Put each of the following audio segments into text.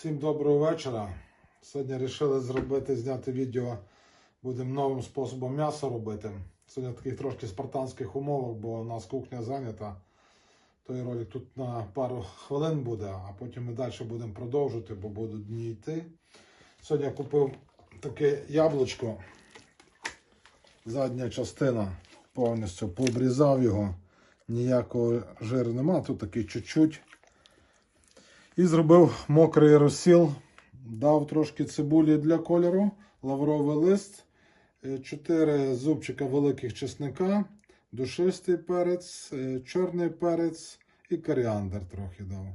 Всім доброго вечора. Сьогодні вирішили зробити, зняти відео. Будемо новим способом м'ясо робити. Сьогодні в таких трошки спартанських умовах, бо у нас кухня зайнята. Той ролик тут на пару хвилин буде, а потім ми далі будемо продовжувати, бо будуть дні йти. Сьогодні я купив таке яблучко. Задня частина повністю пообрізав його. Ніякого жиру нема, тут такий чуть-чуть. І зробив мокрий розсіл, дав трошки цибулі для кольору, лавровий лист, 4 зубчика великих чесника, душистий перець, е, чорний перець і коріандр трохи дав.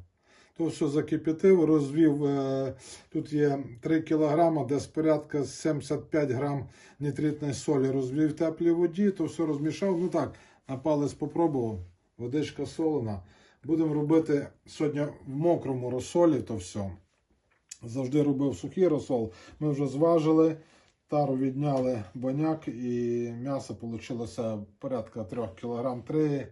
То все закип'ятив, розвів. е, Тут є 3 кг, десь порядка 75 грам нітритної солі розвів в теплій воді, то все розмішав. Ну так, на палець попробував, водичка солена. Будемо робити сьогодні в мокрому розсолі то все. Завжди робив сухий розсол. Ми вже зважили, тару відняли баняк і м'ясо вийшло порядка 3 кг 3,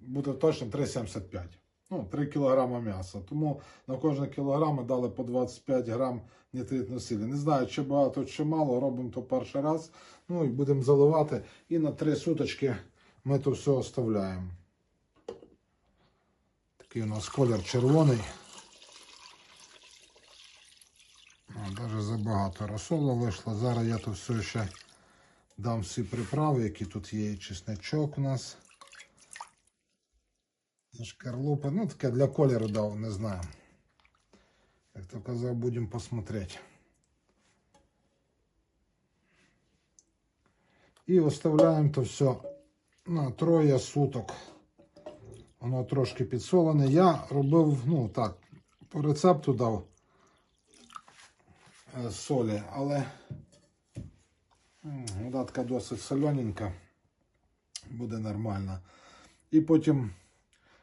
буде точно 3,75. Ну, 3 кг м'яса. Тому на кожне кілограм ми дали по 25 грам нітритної сілі. Не знаю, чи багато, чи мало, робимо то перший раз. Ну і будемо заливати. І на 3 суточки ми то все оставляємо. Такий у нас колір червоний. Навіть забагато розсолу вийшло. Зараз я тут все ще дам всі приправи, які тут є. І чесночок у нас. Шкарлупа. Ну, таке для кольору дав, не знаю. Як то казав, будемо посмотрети. І оставляємо то все на троє суток. Воно трошки підсолене. Я робив, ну так, по рецепту дав е, солі, але така досить солененька. Буде нормально. І потім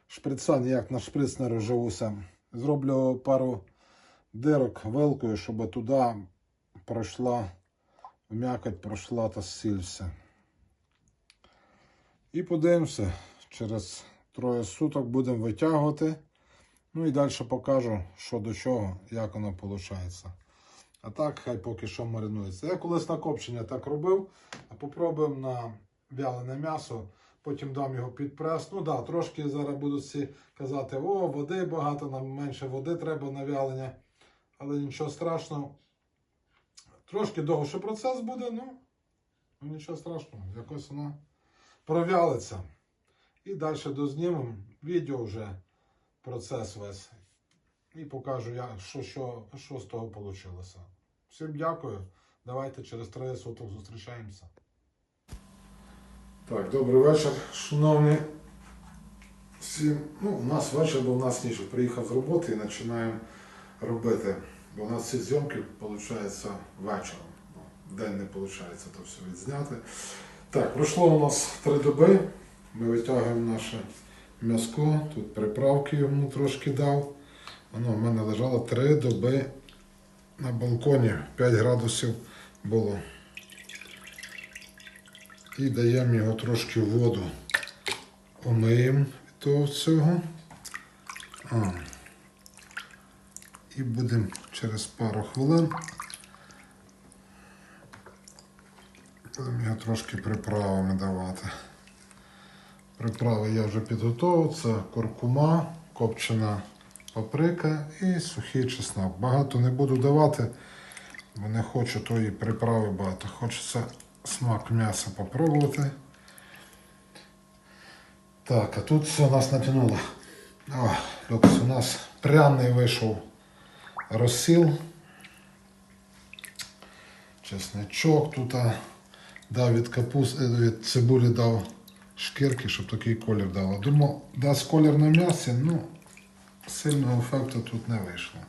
шприца ніяк на шприц не розживуся. Зроблю пару дирок вилкою, щоб туди пройшла м'якоть, пройшла та сіль вся. І подивимося через троє суток будемо витягувати. Ну і далі покажу, що до чого, як воно виходить. А так, хай поки що маринується. Я колись на копчення так робив, а попробуємо на вялене м'ясо, потім дам його під прес. Ну да, трошки зараз будуть всі казати, о, води багато, нам менше води треба на вялення. Але нічого страшного. Трошки довший процес буде, ну, ну нічого страшного, якось воно провялиться. І далі дознімемо відео вже процес весь. І покажу, я, що, що, що з того вийшло. Всім дякую. Давайте через троє суток зустрічаємося. Так, добрий вечір, шановні. Всім, ну, у нас вечір, бо у нас ніч приїхав з роботи і починаємо робити. Бо у нас всі зйомки виходить вечором. Бо День не виходить то все відзняти. Так, пройшло у нас три доби. Ми витягуємо наше м'язко. Тут приправки йому трошки дав. Воно в мене лежало три доби на балконі, 5 градусів було. І даємо його трошки в воду. Омиємо від того всього. А. І будемо через пару хвилин. Будемо його трошки приправами давати. Приправи я вже підготував. Це куркума, копчена паприка і сухий чеснок. Багато не буду давати, бо не хочу тої приправи багато. Хочеться смак м'яса попробувати. Так, а тут все у нас натягнуло. О, люкс, у нас пряний вийшов розсіл. Чесничок тут дав від капусти, від цибулі дав шкірки, щоб такий колір дало. Думав, дасть колір на м'ясі, ну, сильного ефекту тут не вийшло.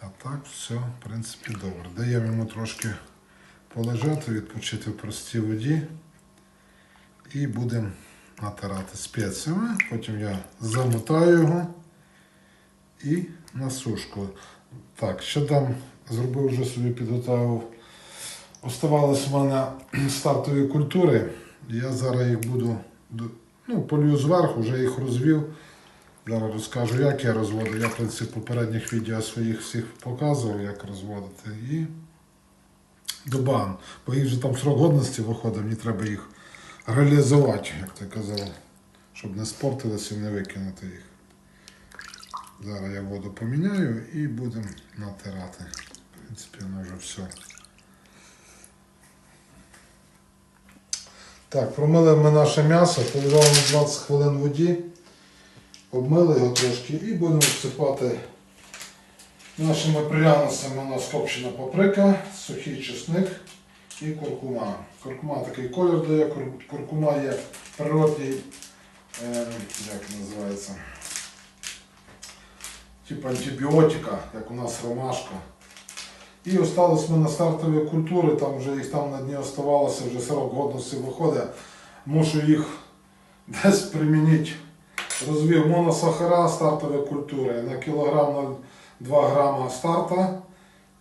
А так все, в принципі, добре. Даємо йому трошки полежати, відпочити в простій воді. І будемо натирати спеціями. Потім я замотаю його і на сушку. Так, ще дам, зробив вже собі підготував. Оставались у мене стартові культури. Я зараз їх буду ну, полюю зверху, вже їх розвів. Зараз розкажу, як я розводив. Я в принципі, в попередніх відео своїх всіх показував, як розводити. І добавим. Бо їх вже там срок годності виходить, мені треба їх реалізувати, як ти казав, щоб не спортилися і не викинути їх. Зараз я воду поміняю і будемо натирати. В принципі, воно вже все. Так, промили ми наше м'ясо, полежало на 20 хвилин в воді, обмили його трошки і будемо всипати нашими пряностями у нас копчена паприка, сухий чесник і куркума. Куркума такий колір дає, куркума є природній, е, як називається, типу антибіотика, як у нас ромашка. І осталось ми на стартові культури, там вже їх там на дні оставалося, вже срок годності виходить. Мушу їх десь примінити. Розвів моносахара стартові культури на кілограм на 2 грама старта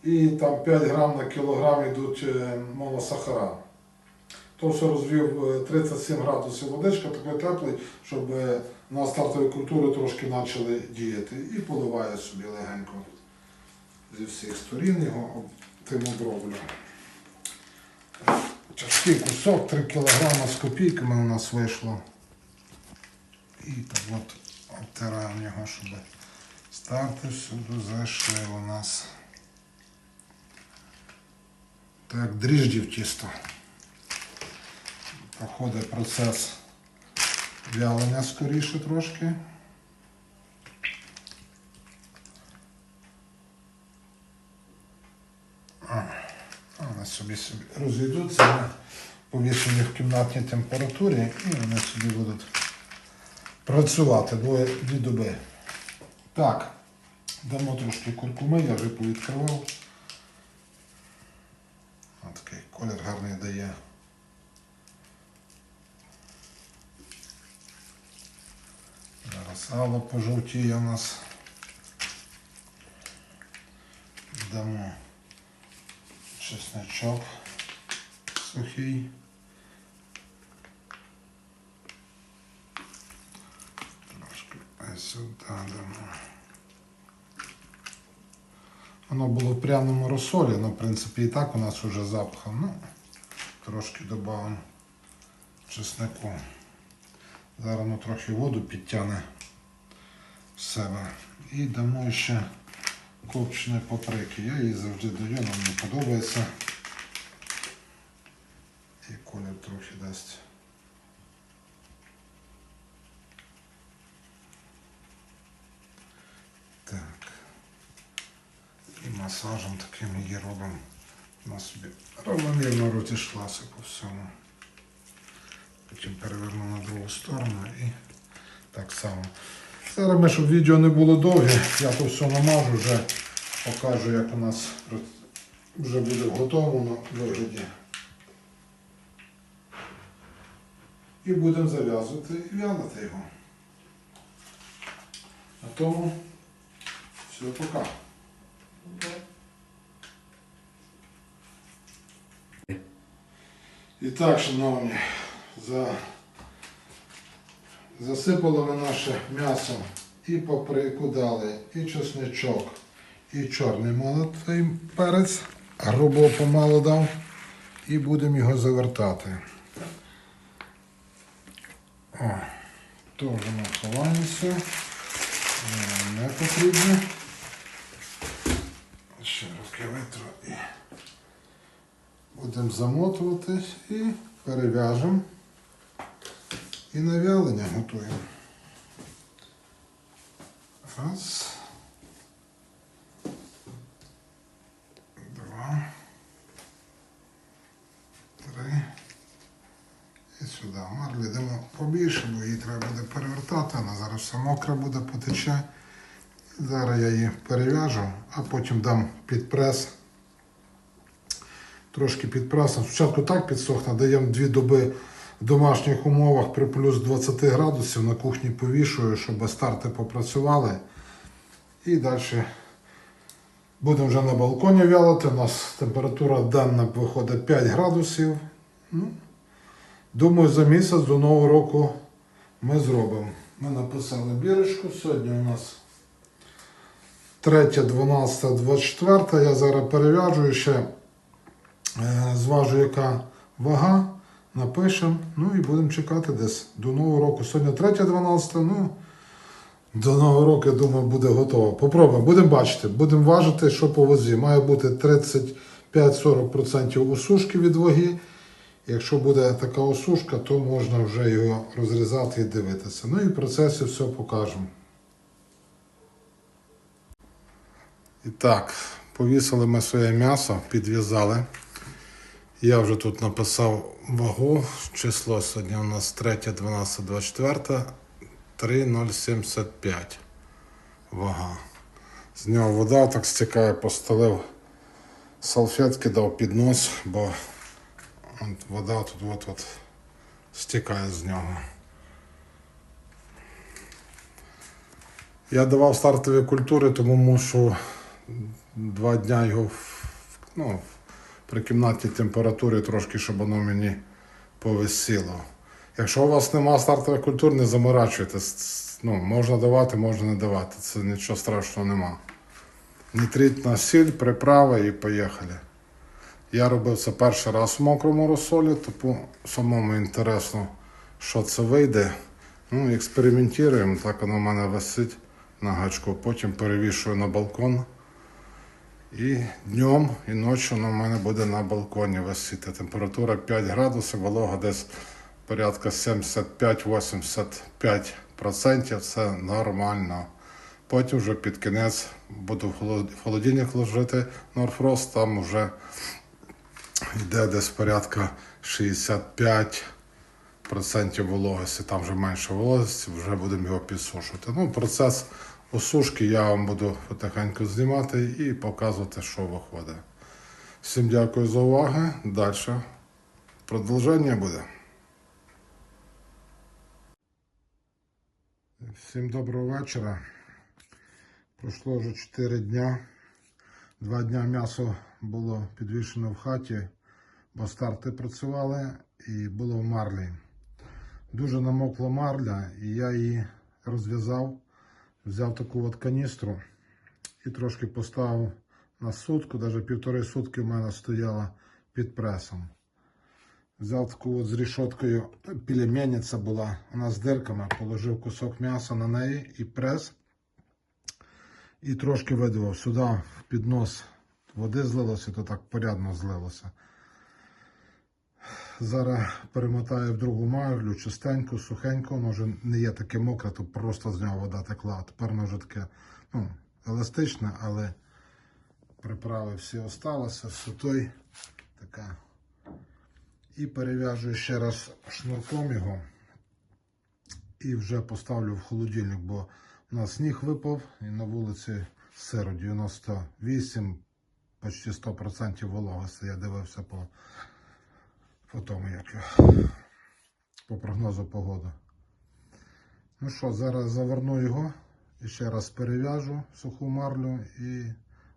і там 5 грам на кілограм йдуть е, моносахара. То все розвів е, 37 градусів водичка, такий теплий, щоб е, на стартові культури трошки почали діяти. І поливаю собі легенько зі всіх сторін його тим оброблю. Тяжкий кусок, 3 кг з копійками у нас вийшло. І так от обтираємо його, щоб старти всюди зайшли у нас. Так, дріждів тісто. Проходить процес вялення скоріше трошки. Вони собі собі розійдуться, вони повішені в кімнатній температурі і вони собі будуть працювати двоє, дві доби. Так, дамо трошки куркуми, я вже повідкривав. Ось такий колір гарний дає. Зараз сало пожовтіє у нас. Дамо чесночок сухий. Трошки сюди дамо. Воно було в пряному розсолі, але в принципі і так у нас вже запахом. Ну, трошки додамо чеснику. Зараз воно трохи воду підтягне в себе. І дамо ще копчені паприки. Я її завжди даю, вона мені подобається. І колір трохи дасть. Так. І масажем таким її робимо. Вона собі равномірно розійшлася по всьому. Потім переверну на другу сторону і так само. Зараз ми, щоб відео не було довге, я то все намажу, вже покажу, як у нас вже буде в готовому вигляді. І будемо зав'язувати і в'ялити його. На тому все, пока. І так, шановні, за... засипали ми наше м'ясо і паприку дали, і чесничок, і чорний молотий перець, грубо помало дав, і будемо його завертати. О, вже ми ховаємося. Не потрібно. Ще руки витру і будемо замотувати і перев'яжемо. І на вялення готуємо. Раз. Два. Три. І сюди. Марлі йдемо побільше, бо її треба буде перевертати, вона зараз все мокре буде, потече. Зараз я її перев'яжу, а потім дам під прес. Трошки під пресом. Спочатку так підсохне, даємо дві доби в домашніх умовах при плюс 20 градусів на кухні повішую, щоб старти попрацювали. І далі будемо вже на балконі вялити. У нас температура денна виходить 5 градусів. Ну, думаю, за місяць до Нового року ми зробимо. Ми написали бірочку. Сьогодні у нас 3, 12, 24. Я зараз перев'яжую ще, е, зважу, яка вага. Напишемо. Ну і будемо чекати десь до Нового року. Сьогодні 3, 12, ну. До Нового року, я думаю, буде готово. Попробуємо, будемо бачити, будемо важити, що по вазі. Має бути 35-40% осушки від ваги. Якщо буде така осушка, то можна вже його розрізати і дивитися. Ну і в процесі все покажемо. І так, повісили ми своє м'ясо, підв'язали. Я вже тут написав вагу. Число сьогодні у нас 3, 12, 24, 3,075 вага. З нього вода так стікає, постелив салфетки, дав під нос, бо от вода тут от от стікає з нього. Я давав стартові культури, тому мушу два дня його ну, при кімнатній температурі трошки, щоб воно мені повисіло. Якщо у вас нема стартових культур, не заморачуйтесь. Ну, можна давати, можна не давати. Це нічого страшного нема. Нітритна сіль, приправи і поїхали. Я робив це перший раз в мокрому розсолі, тому самому інтересно, що це вийде. Ну, експериментуємо, так воно в мене висить на гачку, потім перевішую на балкон. І днем, і ночі воно в мене буде на балконі висіти. Температура 5 градусів, волога десь порядка 75-85%. Це нормально. Потім вже під кінець буду в холод- холодильник ложити Норфрост, там вже йде десь порядка 65% вологості, там вже менше вологості, вже будемо його підсушувати. Ну, процес осушки я вам буду потихеньку знімати і показувати, що виходить. Всім дякую за увагу. Далі продовження буде. Всім доброго вечора. Пройшло вже 4 дня. Два дня м'ясо було підвішено в хаті, бо старти працювали і було в марлі. Дуже намокла марля, і я її розв'язав, взяв таку от каністру і трошки поставив на сутку, навіть півтори сутки в мене стояла під пресом. Взяв таку от з рішоткою, пельменниця була, вона з дирками, положив кусок м'яса на неї і прес. І трошки видавав сюди в піднос води злилося, то так порядно злилося. Зараз перемотаю в другу марлю, чистенько, сухенько, воно вже не є таке мокре, то просто з нього вода текла. Тепер воно вже таке ну, еластичне, але приправи всі осталося, все той така. І перев'яжую ще раз шнурком його. І вже поставлю в холодильник, бо у нас сніг випав і на вулиці сиро 98, почти 100% вологості. Я дивився по, по тому, як його, по прогнозу погоди. Ну що, зараз заверну його і ще раз перев'яжу суху марлю і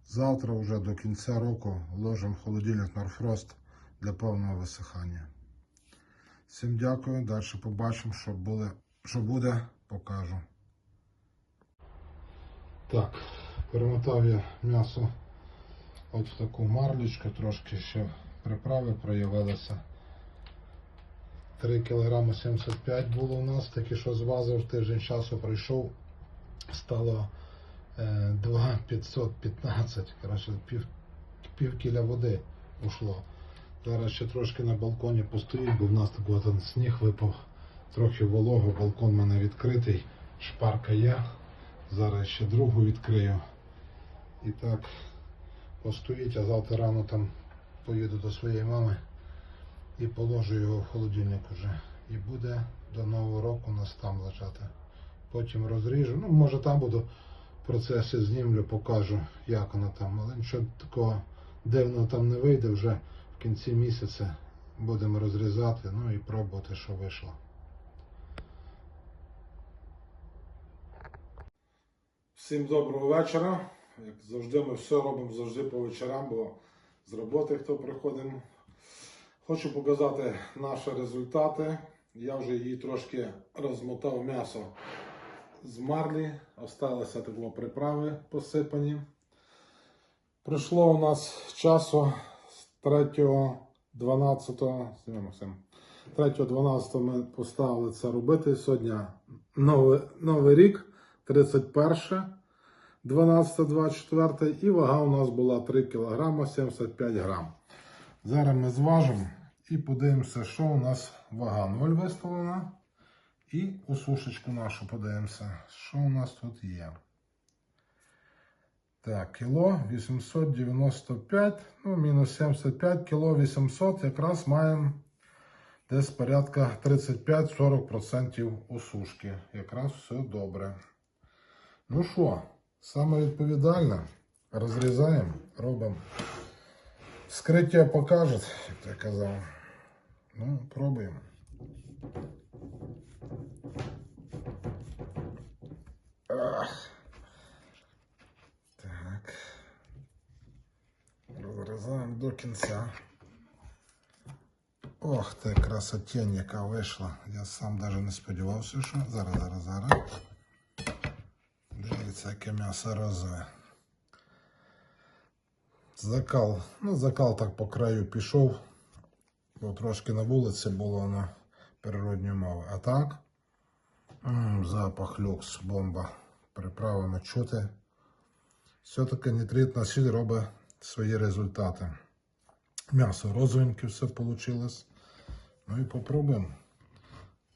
завтра вже до кінця року ложимо в холодильник Норфрост для повного висихання. Всім дякую. Далі побачимо, що, буде, що буде, покажу. Так, перемотав я м'ясо от в таку марлечку, трошки ще приправи проявилися. 3 кг 75 було у нас, таке що звазив, тиждень часу пройшов, стало е, 2,515, коротше, пів, пів кіля води ушло. Зараз ще трошки на балконі постоїть, бо в нас такий от сніг випав, трохи волого, балкон в мене відкритий, шпарка є. Зараз ще другу відкрию. І так постоїть, а завтра рано там поїду до своєї мами і положу його в холодильник уже. І буде до Нового року у нас там лежати. Потім розріжу. Ну, може там буду процеси знімлю, покажу, як воно там. Але нічого такого дивного там не вийде вже в кінці місяця. Будемо розрізати, ну і пробувати, що вийшло. Всім доброго вечора. Як завжди, ми все робимо завжди по вечорам, бо з роботи хто приходить. Хочу показати наші результати. Я вже її трошки розмотав м'ясо змарлі, осталися такого приправи посипані. Пройшло у нас часу з 3.12. Зніми, Максим. 3.12 ми поставили це робити. Сьогодні новий, новий рік, 31, 12, 24 і вага у нас була 3 кг 75 грам. Зараз ми зважимо і подивимося, що у нас вага 0 виставлена. І у сушечку нашу подивимося, що у нас тут є. Так, кіло 895, ну, мінус 75, кіло 800, якраз маємо десь порядка 35-40% усушки. Якраз все добре. Ну що, саме відповідальне, розрізаємо, робимо. Вскриття покаже, як я казав. Ну, пробуємо. Ах. Так. Розрізаємо до кінця. Ох, ти красотень, яка вийшла. Я сам навіть не сподівався, що. Зараз, зараз, зараз. Дивіться, яке м'ясо розове. Закал. Ну, закал так по краю пішов. Бо трошки на вулиці було на природній мови. А так. Запах люкс, бомба. Приправами чути. Все-таки нітритна сіль робить свої результати. М'ясо розовеньке все вийшло. Ну і попробуємо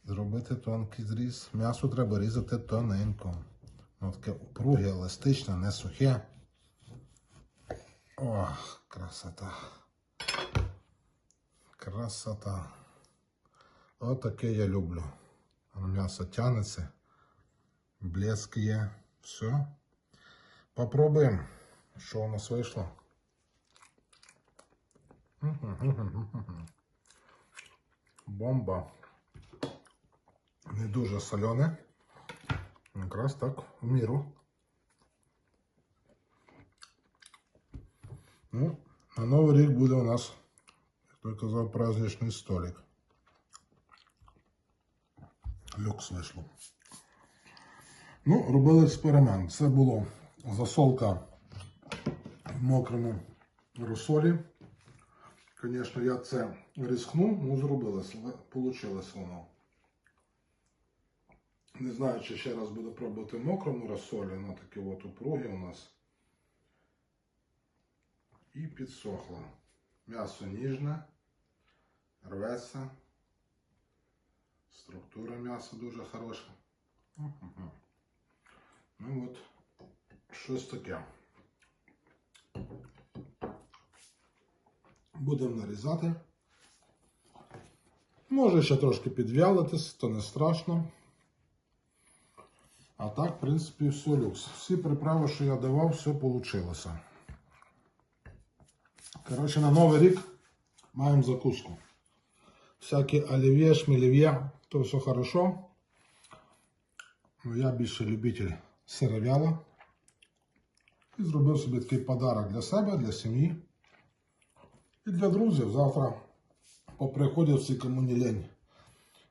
зробити тонкий зріз. М'ясо треба різати тоненько. Ну, таке упруге, еластичне, не сухе. Ох, красота. Красота. Отаке я люблю. Воно М'ясо тянеться, блеск є. Все. Попробуємо, що у нас вийшло. Бомба. Не дуже солене. Якраз так, в міру. Ну, на Новий рік буде у нас, як той казав, праздничний столик. Люкс вийшло. Ну, робили експеримент. Це було засолка в мокрому розсолі. Звісно, я це рискнув, ну зробили, вийшло воно. Не знаю, чи ще раз буду пробувати в мокрому розсолі, на такі от упруги у нас. І підсохло. М'ясо ніжне, рветься. Структура м'яса дуже хороша. Ну от, щось таке. Будемо нарізати. Може ще трошки підвялитись, то не страшно. А так, в принципі, все люкс. Всі приправи, що я давав, все вийшло. Коротше, на Новий рік маємо закуску. Всякі олів'є, шмелів'є, то все хорошо. Ну, я більше любитель сиров'яла. І зробив собі такий подарок для себе, для сім'ї. І для друзів завтра поприходять всі кому не лень.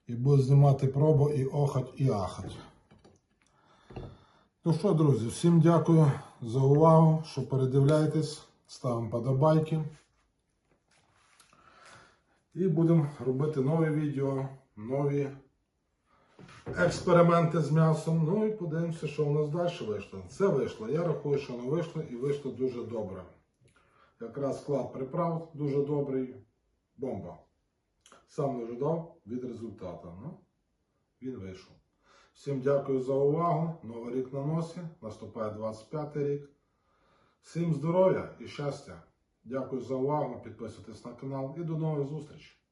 І будуть знімати пробу і охать, і ахать. Ну що, друзі, всім дякую за увагу, що передивляєтесь, ставимо подобайки. І будемо робити нові відео, нові експерименти з м'ясом. Ну і подивимося, що у нас далі вийшло. Це вийшло. Я рахую, що воно вийшло і вийшло дуже добре. Якраз склад приправ дуже добрий. Бомба. Сам не ожидав від результату. Ну, він вийшов. Всім дякую за увагу. Новий рік на носі. Наступає 25 рік. Всім здоров'я і щастя. Дякую за увагу. Підписуйтесь на канал і до нових зустрічей.